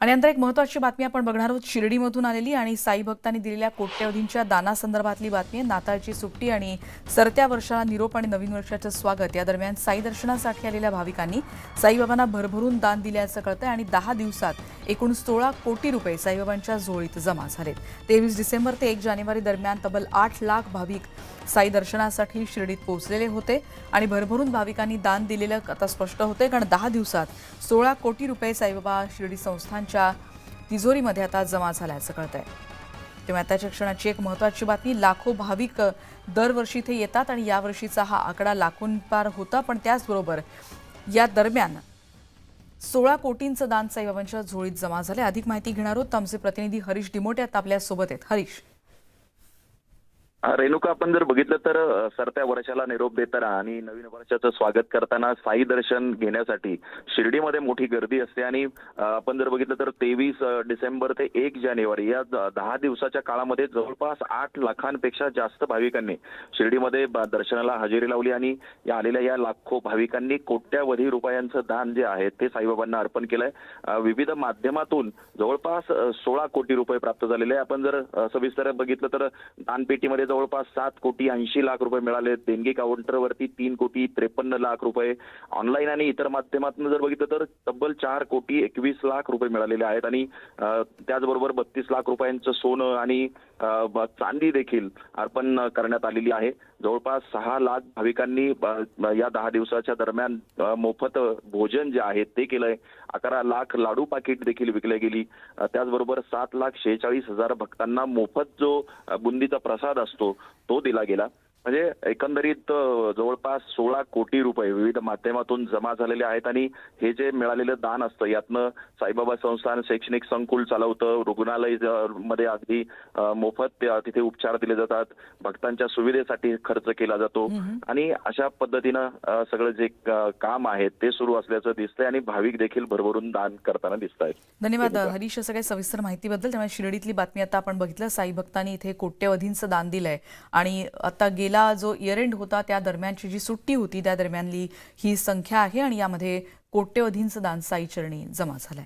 आणि नंतर एक महत्वाची बातमी आपण बघणार आहोत. शिर्डीमधून आलेली आणि साई भक्तांनी दिलेल्या कोट्यवधींच्या दानासंदर्भातली बातमी आहे. नाताळची सुट्टी आणि सरत्या वर्षाला निरोप आणि नवीन वर्षाचं स्वागत. या दरम्यान साई दर्शनासाठी आलेल्या भाविकांनी साईबाबांना भरभरून दान दिल्याचं कळतंय आणि दहा दिवसात एकूण सोळा कोटी रुपये साईबाबांच्या झोळीत जमा झालेत. तेवीस डिसेंबर ते एक जानेवारी दरम्यान तब्बल आठ लाख भाविक साई दर्शनासाठी शिर्डीत पोहोचलेले होते आणि भरभरून भाविकांनी दान दिलेलं आता स्पष्ट होते. कारण दहा दिवसात सोळा कोटी रुपये साईबाबा शिर्डी संस्थांच्या तिजोरीमध्ये आता जमा झाल्याचं आहे तेव्हा आताच्या क्षणाची एक महत्वाची बातमी लाखो भाविक दरवर्षी इथे येतात आणि यावर्षीचा हा आकडा लाखोंपार होता पण त्याचबरोबर या दरम्यान सोळा कोटींचं दान साईबाबांच्या झोळीत जमा झाले अधिक माहिती घेणार आहोत आमचे प्रतिनिधी हरीश डिमोटे आता आपल्यासोबत आहेत. हरीश. रेणुका आपण जर बघितलं तर सरत्या वर्षाला निरोप देताना आणि नवीन वर्षाचं स्वागत करताना साई दर्शन घेण्यासाठी शिर्डीमध्ये मोठी गर्दी असते आणि आपण जर बघितलं तर तेवीस डिसेंबर ते एक जानेवारी या दहा दिवसाच्या काळामध्ये जवळपास आठ लाखांपेक्षा जास्त भाविकांनी शिर्डीमध्ये दर्शनाला हजेरी लावली आणि या आलेल्या या लाखो भाविकांनी कोट्यावधी रुपयांचं दान जे आहे ते साईबाबांना अर्पण केलंय. विविध माध्यमातून जवळपास सोळा कोटी रुपये प्राप्त झालेले आहे. आपण जर सविस्तर बघितलं तर दानपेटीमध्ये जवळपास सात कोटी ऐंशी लाख रुपये मिळाले. देणगी काउंटरवरती तीन कोटी त्रेपन्न लाख रुपये. ऑनलाईन आणि इतर माध्यमातून जर बघितलं तर तब्बल चार कोटी एकवीस लाख रुपये मिळालेले आहेत. आणि त्याचबरोबर बत्तीस लाख रुपयांचं सोनं आणि चांदी देखील अर्पण करण्यात आलेली आहे. जवळपास सहा लाख भाविकांनी या दहा दिवसाच्या दरम्यान मोफत भोजन जे आहे ते केलंय. अकरा लाख लाडू पाकिट देखील विकले गेली. त्याचबरोबर सात लाख शेहेचाळीस हजार भक्तांना मोफत जो बुंदीचा प्रसाद असतो तो दिला गेला. म्हणजे एकंदरीत जवळपास सोळा कोटी रुपये विविध माध्यमातून जमा झालेले आहेत आणि हे जे मिळालेलं दान असतं यातनं साईबाबा संस्थान शैक्षणिक संकुल चालवतं रुग्णालयमध्ये अगदी मोफत तिथे उपचार दिले जातात भक्तांच्या सुविधेसाठी खर्च केला जातो आणि अशा पद्धतीनं सगळं जे काम आहे ते सुरू असल्याचं दिसतंय आणि भाविक देखील भरभरून दान करताना दिसत आहेत धन्यवाद हरीश सगळ्या सविस्तर माहितीबद्दल. त्यामुळे शिर्डीतली बातमी आता आपण बघितलं साई भक्तांनी इथे कोट्यवधींचं दान दिलंय. आणि आता गेला जो इयर एंड होता त्या दरम्यानची जी सुट्टी होती त्या दरम्यानली ही संख्या आहे आणि यामध्ये कोट्यवधींचं दान साई चरणी जमा झालाय.